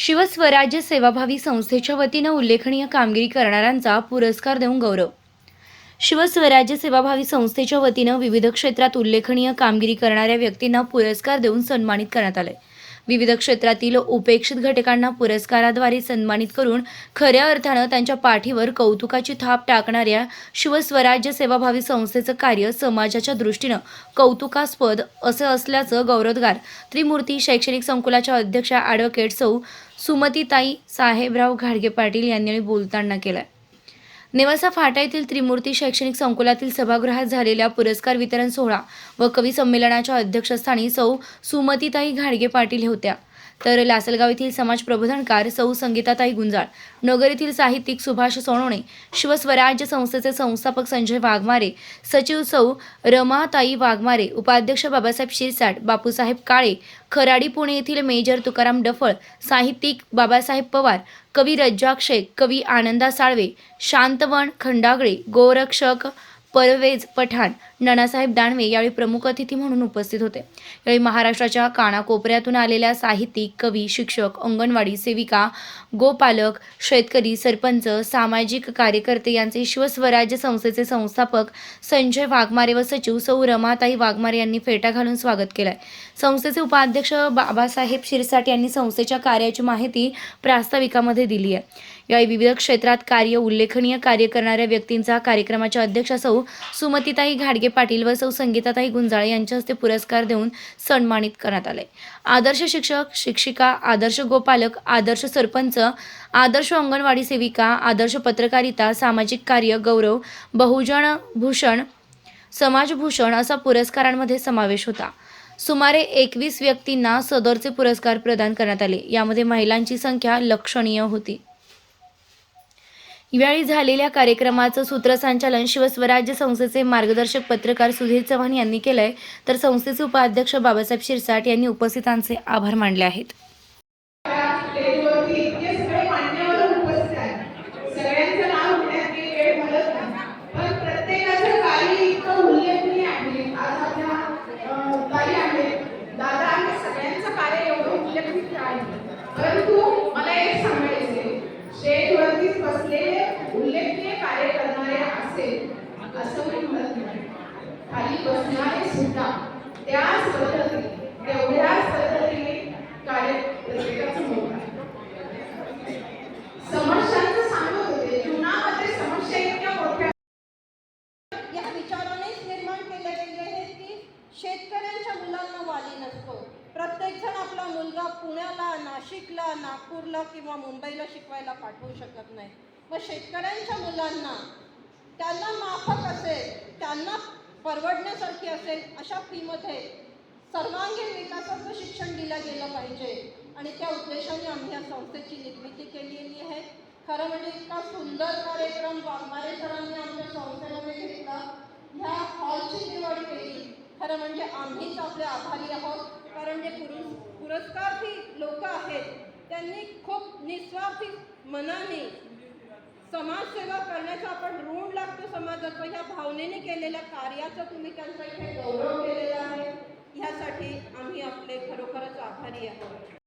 शिवस्वराज्य सेवाभावी संस्थेच्या वतीनं उल्लेखनीय कामगिरी करणाऱ्यांचा पुरस्कार देऊन गौरव. शिवस्वराज्य सेवाभावी संस्थेच्या वतीनं विविध क्षेत्रात उल्लेखनीय कामगिरी करणाऱ्या व्यक्तींना पुरस्कार देऊन सन्मानित करण्यात आले विविध क्षेत्रातील उपेक्षित घटकांना पुरस्काराद्वारे सन्मानित करून खऱ्या अर्थानं त्यांच्या पाठीवर कौतुकाची थाप टाकणाऱ्या शिवस्वराज्य सेवाभावी संस्थेचं कार्य समाजाच्या दृष्टीनं कौतुकास्पद असं असल्याचं गौरवद्गार. त्रिमूर्ती शैक्षणिक संकुलाच्या अध्यक्षा ॲडव्होकेट सौ सुमतीताई साहेबराव घाडगे पाटील यांनी बोलताना केलं नेवासा फाटा येथील त्रिमूर्ती शैक्षणिक संकुलातील सभागृहात झालेल्या पुरस्कार वितरण सोहळा व कवी संमेलनाच्या अध्यक्षस्थानी सौ सुमतीताई घाडगे पाटील होत्या. तर लासलगाव येथील समाज प्रबोधनकार सौ संगीताताई गुंजाळ नगर येथील साहित्यिक सुभाष सोनवणे शिवस्वराज्य संस्थेचे संस्थापक संजय वाघमारे सचिव सौ रमाताई वाघमारे उपाध्यक्ष बाबासाहेब शिरसाट बापूसाहेब काळे खराडी पुणे येथील मेजर तुकाराम डफळ साहित्यिक बाबासाहेब पवार कवी रज्जाक शेख कवी आनंदा साळवे शांतवन खंडागळे गोरक्षक परवेज पठाण नानासाहेब दानवे यावेळी प्रमुख अतिथी म्हणून उपस्थित होते. यावेळी महाराष्ट्राच्या कानाकोपऱ्यातून आलेल्या साहित्यिक कवी शिक्षक अंगणवाडी सेविका गोपालक शेतकरी सरपंच सामाजिक कार्यकर्ते यांचे शिवस्वराज्य संस्थेचे संस्थापक संजय वाघमारे व सचिव सौ रमाताई वाघमारे यांनी फेटा घालून स्वागत केलंय. संस्थेचे उपाध्यक्ष बाबासाहेब शिरसाट यांनी संस्थेच्या कार्याची माहिती प्रास्ताविकामध्ये दिली आहे. यावेळी विविध क्षेत्रात कार्य उल्लेखनीय कार्य करणाऱ्या व्यक्तींचा कार्यक्रमाच्या अध्यक्षा सौ सुमतीताई घाडगे पाटील व सौ संगीताताई गुंजाळे यांच्या हस्ते पुरस्कार देऊन सन्मानित करण्यात आले. आदर्श शिक्षक शिक्षिका आदर्श गोपालक आदर्श सरपंच आदर्श अंगणवाडी सेविका आदर्श पत्रकारिता सामाजिक कार्य गौरव बहुजन भूषण समाजभूषण असा पुरस्कारांमध्ये समावेश होता. सुमारे एकवीस व्यक्तींना सदरचे पुरस्कार प्रदान करण्यात आले. यामध्ये महिलांची संख्या लक्षणीय होती. यावेळी झालेल्या कार्यक्रमाचं सूत्रसंचालन शिवस्वराज्य संस्थेचे मार्गदर्शक पत्रकार सुधीर चव्हाण यांनी केलंय. तर संस्थेचे उपाध्यक्ष बाबासाहेब शिरसाट यांनी उपस्थितांचे आभार मानले आहेत. परंतु मला एक सांगायचे वरतीच बसलेले असेल. असं मी म्हणत नाही. खाली बसणारे सुद्धा त्याच पद्धतीने तेवढ्याच पद्धतीने कार्य प्रत्येकाचं होत आहे. समस्यांचं सांगत होते. जीवनामध्ये समस्या इतक्या मोठ्या या विचारानेच निर्माण केले गेले आहेत की शेतकऱ्यांच्या मुलांना वाली नसतो. प्रत्येकजण आपला मुलगा पुण्याला नाशिकला नागपूरला किंवा मुंबईला शिकवायला पाठवू शकत नाही. मग शेतकऱ्यांच्या मुलांना त्यांना माफक असेल त्यांना परवडण्यासारखी असेल अशा फीमध्ये सर्वांगीण विकासाचं शिक्षण दिलं गेलं पाहिजे. आणि त्या उद्देशाने आम्ही या संस्थेची निर्मिती केलेली आहे. खरं म्हणजे इतका सुंदर कार्यक्रम वाघमारे सरांनी आमच्या संस्थेमध्ये घेतला. ह्या हॉलची निवड केली. खरं म्हणजे आम्हीच आपले आभारी आहोत. कारण जे पुरु पुरस्कारर्थी लोक आहेत त्यांनी खूप निस्वार्थी मनाने समाजसेवा करण्याचं आपण ऋण लागतो समाजाचं ह्या भावनेने केलेल्या कार्याचं तुम्ही त्यांचा इथे गौरव केलेला आहे. ह्यासाठी आम्ही आपले खरोखरच आभारी आहोत.